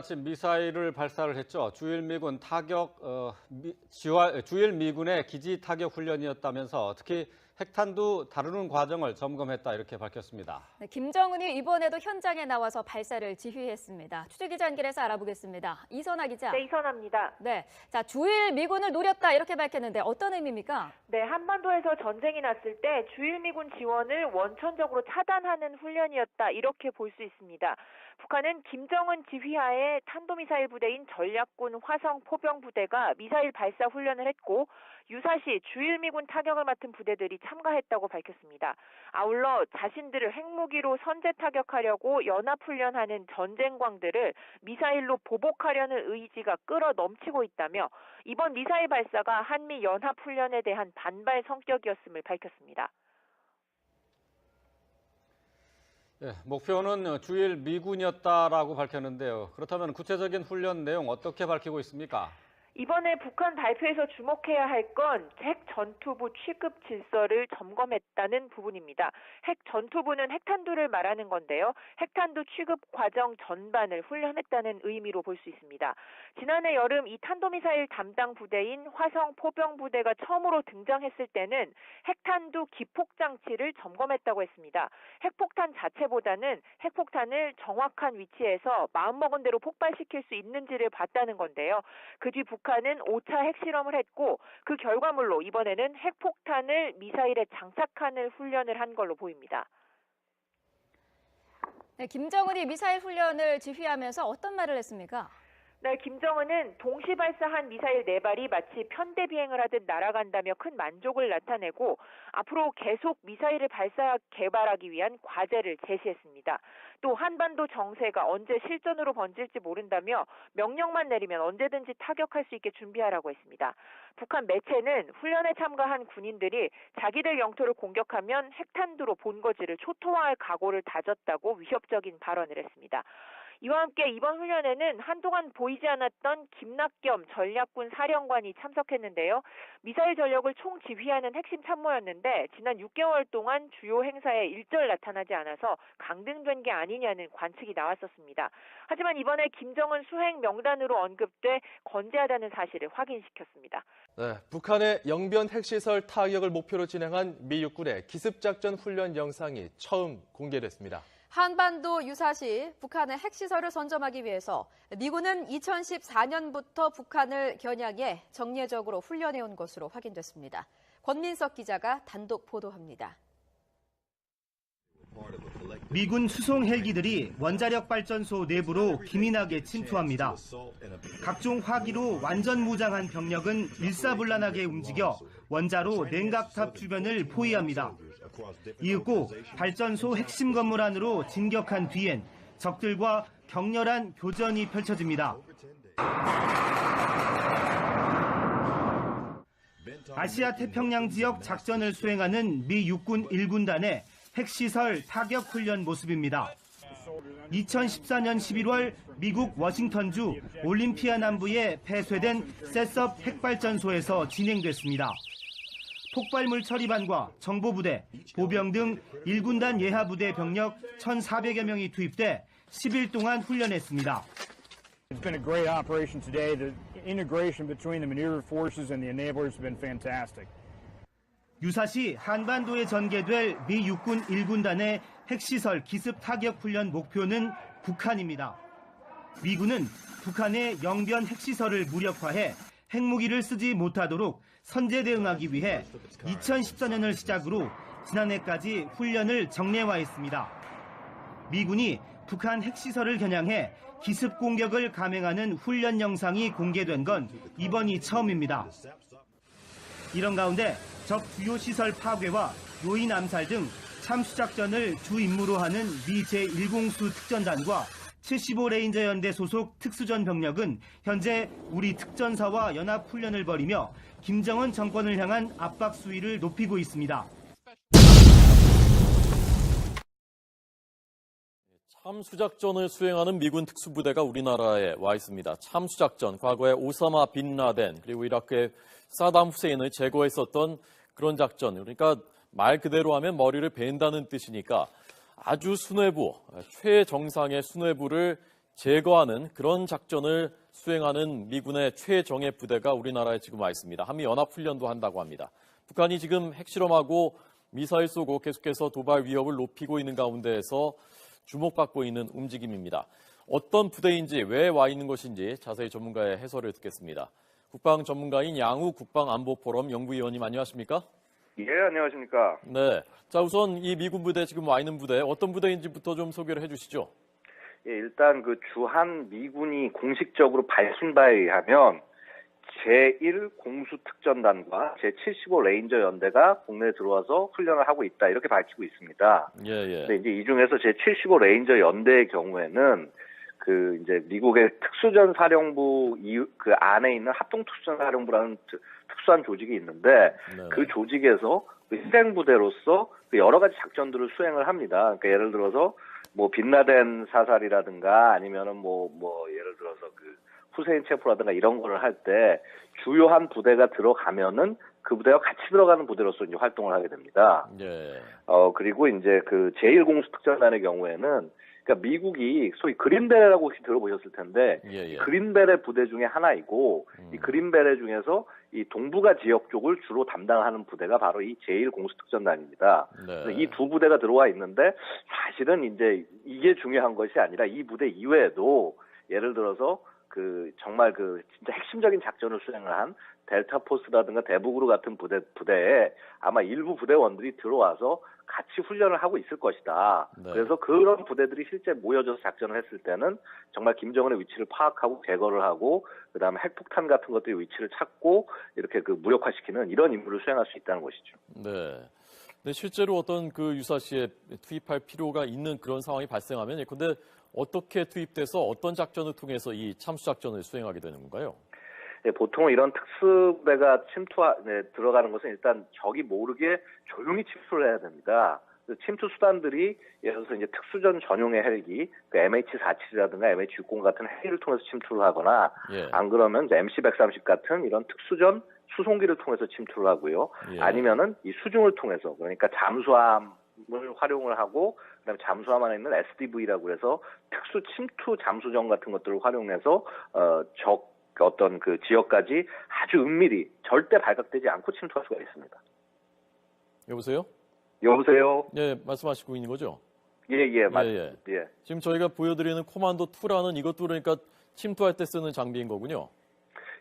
아침 미사일을 발사를 했죠. 주일 미군 타격 어, 미, 주일 미군의 기지 타격 훈련이었다면서 특히 핵탄두 다루는 과정을 점검했다 이렇게 밝혔습니다. 네, 김정은이 이번에도 현장에 나와서 발사를 지휘했습니다. 취재기자 연결해서 알아보겠습니다. 이선아 기자. 네, 이선합니다. 네, 자 주일 미군을 노렸다 이렇게 밝혔는데 어떤 의미입니까? 네, 한반도에서 전쟁이 났을 때 주일 미군 지원을 원천적으로 차단하는 훈련이었다 이렇게 볼 수 있습니다. 북한은 김정은 지휘하에 탄도미사일 부대인 전략군 화성 포병 부대가 미사일 발사 훈련을 했고 유사시 주일미군 타격을 맡은 부대들이 참가했다고 밝혔습니다. 아울러 자신들을 핵무기로 선제 타격하려고 연합 훈련하는 전쟁광들을 미사일로 보복하려는 의지가 끌어 넘치고 있다며 이번 미사일 발사가 한미 연합 훈련에 대한 반발 성격이었음을 밝혔습니다. 예, 목표는 주일 미군이었다라고 밝혔는데요. 그렇다면 구체적인 훈련 내용 어떻게 밝히고 있습니까? 이번에 북한 발표에서 주목해야 할 건 핵 전투부 취급 질서를 점검했다는 부분입니다. 핵 전투부는 핵탄두를 말하는 건데요. 핵탄두 취급 과정 전반을 훈련했다는 의미로 볼 수 있습니다. 지난해 여름 이 탄도미사일 담당 부대인 화성 포병 부대가 처음으로 등장했을 때는 핵탄두 기폭 장치를 점검했다고 했습니다. 핵폭탄 자체보다는 핵폭탄을 정확한 위치에서 마음먹은 대로 폭발시킬 수 있는지를 봤다는 건데요. 그 뒤 북한 은 5차 핵실험을 했고 그 결과물로 이번에는 핵폭탄을 미사일에 장착하는 훈련을 한 걸로 보입니다. 네, 김정은이 미사일 훈련을 지휘하면서 어떤 말을 했습니까? 네, 김정은은 동시 발사한 미사일 네 발이 마치 편대 비행을 하듯 날아간다며 큰 만족을 나타내고 앞으로 계속 미사일을 발사 개발하기 위한 과제를 제시했습니다. 또 한반도 정세가 언제 실전으로 번질지 모른다며 명령만 내리면 언제든지 타격할 수 있게 준비하라고 했습니다. 북한 매체는 훈련에 참가한 군인들이 자기들 영토를 공격하면 핵탄두로 본거지를 초토화할 각오를 다졌다고 위협적인 발언을 했습니다. 이와 함께 이번 훈련에는 한동안 보이지 않았던 김낙겸 전략군 사령관이 참석했는데요. 미사일 전력을 총 지휘하는 핵심 참모였는데 지난 6개월 동안 주요 행사에 일절 나타나지 않아서 강등된 게 아니냐는 관측이 나왔었습니다. 하지만 이번에 김정은 수행 명단으로 언급돼 건재하다는 사실을 확인시켰습니다. 네, 북한의 영변 핵시설 타격을 목표로 진행한 미 육군의 기습작전 훈련 영상이 처음 공개됐습니다. 한반도 유사시 북한의 핵시설을 선점하기 위해서 미군은 2014년부터 북한을 겨냥해 정례적으로 훈련해온 것으로 확인됐습니다. 권민석 기자가 단독 보도합니다. 미군 수송 헬기들이 원자력 발전소 내부로 기민하게 침투합니다. 각종 화기로 완전 무장한 병력은 일사불란하게 움직여 원자로 냉각탑 주변을 포위합니다. 이윽고 발전소 핵심 건물 안으로 진격한 뒤엔 적들과 격렬한 교전이 펼쳐집니다. 아시아 태평양 지역 작전을 수행하는 미 육군 1군단의 핵시설 타격 훈련 모습입니다. 2014년 11월 미국 워싱턴주 올림피아 남부에 폐쇄된 셋섭 핵발전소에서 진행됐습니다. 폭발물 처리반과 정보부대, 보병 등 1군단 예하부대 병력 1,400여 명이 투입돼 10일 동안 훈련했습니다. It's been a great operation today. The integration between the maneuver forces and the enablers has been fantastic. 유사시 한반도에 전개될 미 육군 1군단의 핵시설 기습 타격 훈련 목표는 북한입니다. 미군은 북한의 영변 핵시설을 무력화해 핵무기를 쓰지 못하도록 선제 대응하기 위해 2014년을 시작으로 지난해까지 훈련을 정례화했습니다. 미군이 북한 핵시설을 겨냥해 기습 공격을 감행하는 훈련 영상이 공개된 건 이번이 처음입니다. 이런 가운데 적 주요 시설 파괴와 요인 암살 등 참수작전을 주 임무로 하는 미 제1공수 특전단과 75레인저 연대 소속 특수전 병력은 현재 우리 특전사와 연합 훈련을 벌이며 김정은 정권을 향한 압박 수위를 높이고 있습니다. 참수작전을 수행하는 미군 특수부대가 우리나라에 와 있습니다. 참수작전, 과거에 오사마 빈 라덴, 그리고 이라크의 사담 후세인을 제거했었던 그런 작전. 그러니까 말 그대로 하면 머리를 벤다는 뜻이니까 아주 수뇌부, 최정상의 수뇌부를 제거하는 그런 작전을 수행하는 미군의 최정예 부대가 우리나라에 지금 와 있습니다. 한미 연합 훈련도 한다고 합니다. 북한이 지금 핵실험하고 미사일 쏘고 계속해서 도발 위협을 높이고 있는 가운데에서 주목받고 있는 움직임입니다. 어떤 부대인지 왜 와 있는 것인지 자세히 전문가의 해설을 듣겠습니다. 국방 전문가인 양우 국방안보포럼 연구위원님 안녕하십니까? 예, 안녕하십니까. 네. 자, 우선 이 미군 부대 지금 와 있는 부대 어떤 부대인지부터 좀 소개를 해 주시죠. 예, 일단 그 주한 미군이 공식적으로 밝힌 바에 의하면 제1 공수특전단과 제75 레인저 연대가 국내에 들어와서 훈련을 하고 있다. 이렇게 밝히고 있습니다. 예, 예. 근데 이제 이 중에서 제75 레인저 연대의 경우에는 그 이제 미국의 특수전 사령부 이- 그 안에 있는 합동 특수전 사령부라는 특- 특수한 조직이 있는데 네. 그 조직에서 그 희생 부대로서 그 여러 가지 작전들을 수행을 합니다. 그러니까 예를 들어서 뭐 빛나덴 사살이라든가 아니면은 뭐뭐 예를 들어서 그 후세인 체포라든가 이런 거를 할 때 주요한 부대가 들어가면은 그 부대와 같이 들어가는 부대로서 이제 활동을 하게 됩니다. 예. 어 그리고 이제 그 제1공수특전단의 경우에는 그러니까 미국이 소위 그린베레라고 혹시 들어보셨을 텐데 예, 예. 그린베레 부대 중에 하나이고 음. 이 그린베레 중에서 이 동북아 지역 쪽을 주로 담당하는 부대가 바로 이 제1공수특전단입니다. 네. 이두 부대가 들어와 있는데 사실은 이제 이게 중요한 것이 아니라 이 부대 이외에도 예를 들어서 그 정말 그 진짜 핵심적인 작전을 수행을 한 델타 포스라든가 대북으로 같은 부대 부대에 아마 일부 부대원들이 들어와서 같이 훈련을 하고 있을 것이다. 네. 그래서 그런 부대들이 실제 모여져서 작전을 했을 때는 정말 김정은의 위치를 파악하고 제거를 하고 그다음에 핵폭탄 같은 것들의 위치를 찾고 이렇게 그 무력화시키는 이런 임무를 수행할 수 있다는 것이죠. 네. 근데 실제로 어떤 그 유사시에 투입할 필요가 있는 그런 상황이 발생하면 예컨대 어떻게 투입돼서 어떤 작전을 통해서 이 참수 작전을 수행하게 되는 건가요? 예, 보통 이런 특수부대가 침투 네, 들어가는 것은 일단 적이 모르게 조용히 침투를 해야 됩니다. 그 침투 수단들이 예를 들어서 이제 특수전 전용의 헬기, 그 MH47이라든가 MH60 같은 헬기를 통해서 침투를 하거나 예. 안 그러면 MC130 같은 이런 특수전 수송기를 통해서 침투를 하고요. 예. 아니면은 이 수중을 통해서 그러니까 잠수함을 활용을 하고 그다음에 잠수함 안에 있는 SDV라고 해서 특수 침투 잠수정 같은 것들을 활용해서 어 적 어떤 그 지역까지 아주 은밀히 절대 발각되지 않고 침투할 수가 있습니다. 여보세요? 여보세요. 예, 말씀하시고 있는 거죠? 예 예 맞. 예, 예. 예. 지금 저희가 보여드리는 코만도 2라는 이것도 그러니까 침투할 때 쓰는 장비인 거군요.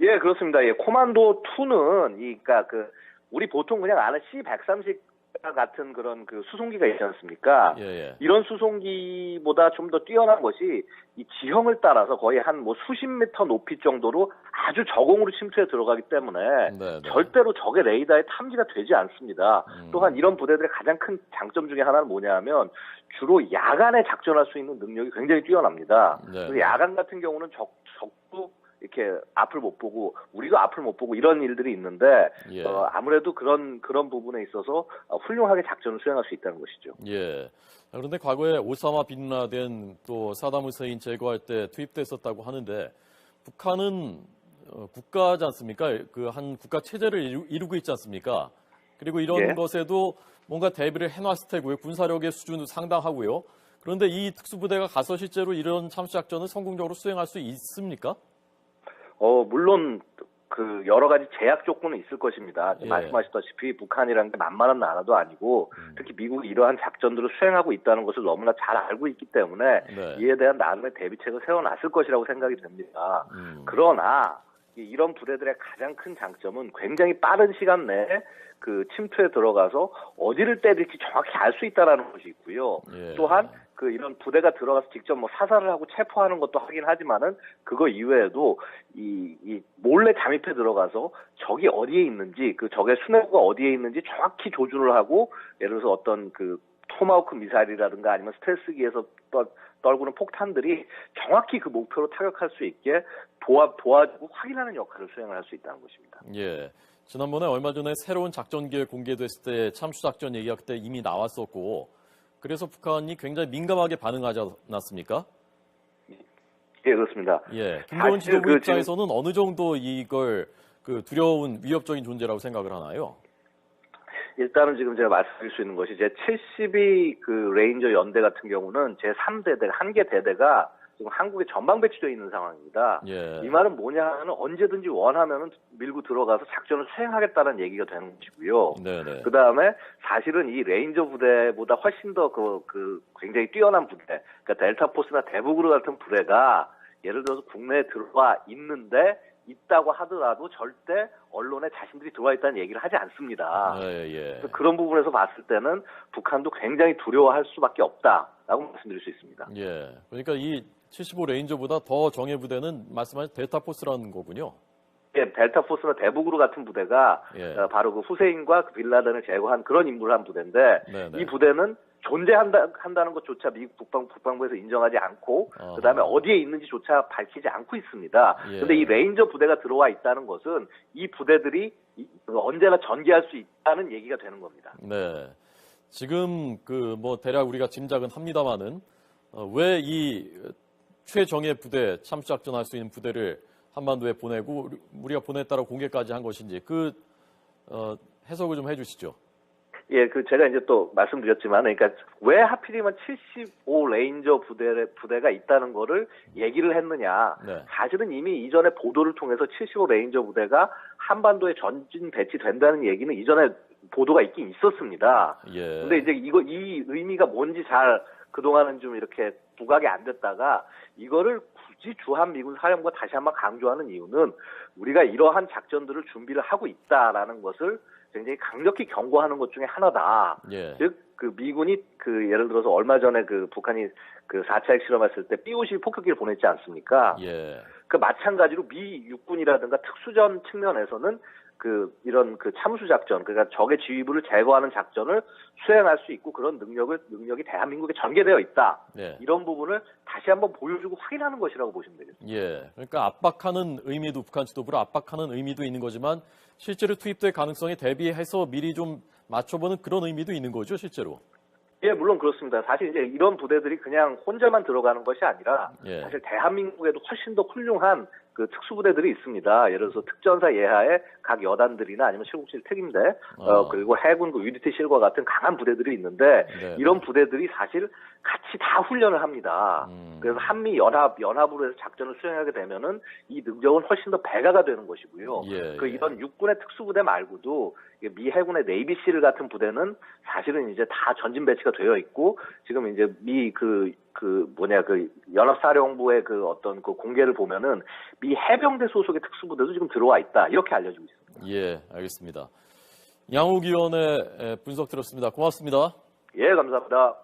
예, 그렇습니다. 예, 코만도 2는 이 그러니까 그 우리 보통 그냥 아는 C130 같은 그런 그 수송기가 있지 않습니까? 예, 예. 이런 수송기보다 좀 더 뛰어난 것이 이 지형을 따라서 거의 한 뭐 수십 미터 높이 정도로 아주 저공으로 침투해 들어가기 때문에 네, 네. 절대로 적의 레이더에 탐지가 되지 않습니다. 음. 또한 이런 부대들의 가장 큰 장점 중에 하나는 뭐냐면 주로 야간에 작전할 수 있는 능력이 굉장히 뛰어납니다. 네. 야간 같은 경우는 적, 이렇게 앞을 못 보고 우리도 앞을 못 보고 이런 일들이 있는데 예. 어, 아무래도 그런 그런 부분에 있어서 어, 훌륭하게 작전을 수행할 수 있다는 것이죠. 예. 자, 그런데 과거에 오사마 빈라덴 또 사담 후세인 제거할 때 투입됐었다고 하는데 북한은 어, 국가지 않습니까? 그 한 국가 체제를 이루, 이루 고 있지 않습니까? 그리고 이런 예. 것에도 뭔가 대비를 해놨을 테고요. 군사력의 수준도 상당하고요. 그런데 이 특수부대가 가서 실제로 이런 참수 작전을 성공적으로 수행할 수 있습니까? 어, 물론 그 여러 가지 제약 조건은 있을 것입니다. 예. 말씀하셨다시피 북한이라는 게 만만한 나라도 아니고 음. 특히 미국이 이러한 작전들을 수행하고 있다는 것을 너무나 잘 알고 있기 때문에 네. 이에 대한 나름의 대비책을 세워놨을 것이라고 생각이 됩니다. 음. 그러나 이- 이런 부대들의 가장 큰 장점은 굉장히 빠른 시간 내에 그 침투에 들어가서 어디를 때릴지 정확히 알 수 있다라는 것이 있고요. 예. 또한 그 이런 부대가 들어가서 직접 뭐 사살을 하고 체포하는 것도 하긴 하지만은 그거 이외에도 이, 이 몰래 잠입해 들어가서 적이 어디에 있는지 그 적의 수뇌부가 어디에 있는지 정확히 조준을 하고 예를 들어서 어떤 그 토마호크 미사일이라든가 아니면 스텔스기에서 떠, 떨구는 폭탄들이 정확히 그 목표로 타격할 수 있게 도와 도와주고 확인하는 역할을 수행을 할 수 있다는 것입니다. 예. 지난번에 얼마 전에 새로운 작전 계획 공개됐을 때 참수 작전 얘기가 그때 이미 나왔었고 그래서 북한이 굉장히 민감하게 반응하지 않았습니까? 예, 그렇습니다. 예. 김정은 사실 지도부 그 지금- 입장에서는 어느 정도 이걸 그 두려운 위협적인 존재라고 생각을 하나요? 일단은 지금 제가 말씀드릴 수 있는 것이 제 72 그 레인저 연대 같은 경우는 제 3대대 한 개 대대가 지금 한국에 전방 배치되어 있는 상황입니다. 예. 이 말은 뭐냐 하면 언제든지 원하면은 밀고 들어가서 작전을 수행하겠다는 얘기가 되는 것이고요. 그 다음에 사실은 이 레인저 부대보다 훨씬 더 그, 그 굉장히 뛰어난 부대, 그러니까 델타 포스나 대북으로 같은 부대가 예를 들어서 국내에 들어와 있는데 있다고 하더라도 절대 언론에 자신들이 들어와 있다는 얘기를 하지 않습니다. 예, 예. 그런 부분에서 봤을 때는 북한도 굉장히 두려워할 수밖에 없다라고 말씀드릴 수 있습니다. 예. 그러니까 이 75 레인저보다 더 정예 부대는 말씀하신 델타 포스라는 거군요. 예, 델타 포스나 대북으로 같은 부대가 예. 어, 바로 그 후세인과 그 빌라덴을 제거한 그런 인물을 한 부대인데 네네. 이 부대는 존재한다 한다는 것조차 미국 국방, 국방부에서 인정하지 않고. 그다음에 어디에 있는지조차 밝히지 않고 있습니다. 예. 근데 이 레인저 부대가 들어와 있다는 것은 이 부대들이 이- 언제나 전개할 수 있다는 얘기가 되는 겁니다. 네. 지금 그 뭐 대략 우리가 짐작은 합니다만은 왜이 최정예 부대 참수작전 할 수 있는 부대를 한반도에 보내고 우리- 우리가 보냈다고 공개까지 한 것인지 그 어, 해석을 좀 해주시죠. 예, 그 제가 이제 또 말씀드렸지만, 그러니까 왜 하필이면 75 레인저 부대 부대가 있다는 거를 얘기를 했느냐? 네. 사실은 이미 이전에 보도를 통해서 75 레인저 부대가 한반도에 전진 배치된다는 얘기는 이전에 보도가 있긴 있었습니다. 예. 근데 이제 이거 이 의미가 뭔지 잘 그동안은 좀 이렇게 부각이 안 됐다가 이거를 굳이 주한 미군 사령부가 다시 한번 강조하는 이유는 우리가 이러한 작전들을 준비를 하고 있다라는 것을 굉장히 강력히 경고하는 것 중에 하나다. 예. 즉, 그 미군이 그 예를 들어서 얼마 전에 그 북한이 그 4차 핵실험했을 때 B-52 폭격기를 보냈지 않습니까? 예. 그 마찬가지로 미 육군이라든가 특수전 측면에서는 그 이런 그 참수 작전 그러니까 적의 지휘부를 제거하는 작전을 수행할 수 있고 그런 능력을 능력이 대한민국에 전개되어 있다 네. 이런 부분을 다시 한번 보여주고 확인하는 것이라고 보시면 되겠습니다. 예. 그러니까 압박하는 의미도 북한 지도부를 압박하는 의미도 있는 거지만 실제로 투입될 가능성에 대비해서 미리 좀 맞춰보는 그런 의미도 있는 거죠, 실제로. 예, 물론 그렇습니다. 사실 이제 이런 부대들이 그냥 혼자만 들어가는 것이 아니라 예. 사실 대한민국에도 훨씬 더 훌륭한 그 특수부대들이 있습니다. 예를 들어서 특전사 예하의 각 여단들이나 아니면 767 특임대, 어, 어. 그리고 해군 그 유니트 실과 같은 강한 부대들이 있는데 네. 이런 부대들이 사실 같이 다 훈련을 합니다. 음. 그래서 한미 연합 연합으로 해서 작전을 수행하게 되면은 이 능력은 훨씬 더 배가가 되는 것이고요. 예, 그 예. 이런 육군의 특수부대 말고도 미 해군의 네이비실 같은 부대는 사실은 이제 다 전진 배치가 되어 있고 지금 이제 미 그 그 뭐냐 그 연합사령부의 그 어떤 그 공개를 보면은 미 해병대 소속의 특수부대도 지금 들어와 있다 이렇게 알려지고 있습니다. 예, 알겠습니다. 양욱 위원의 분석 들었습니다. 고맙습니다. 예, 감사합니다.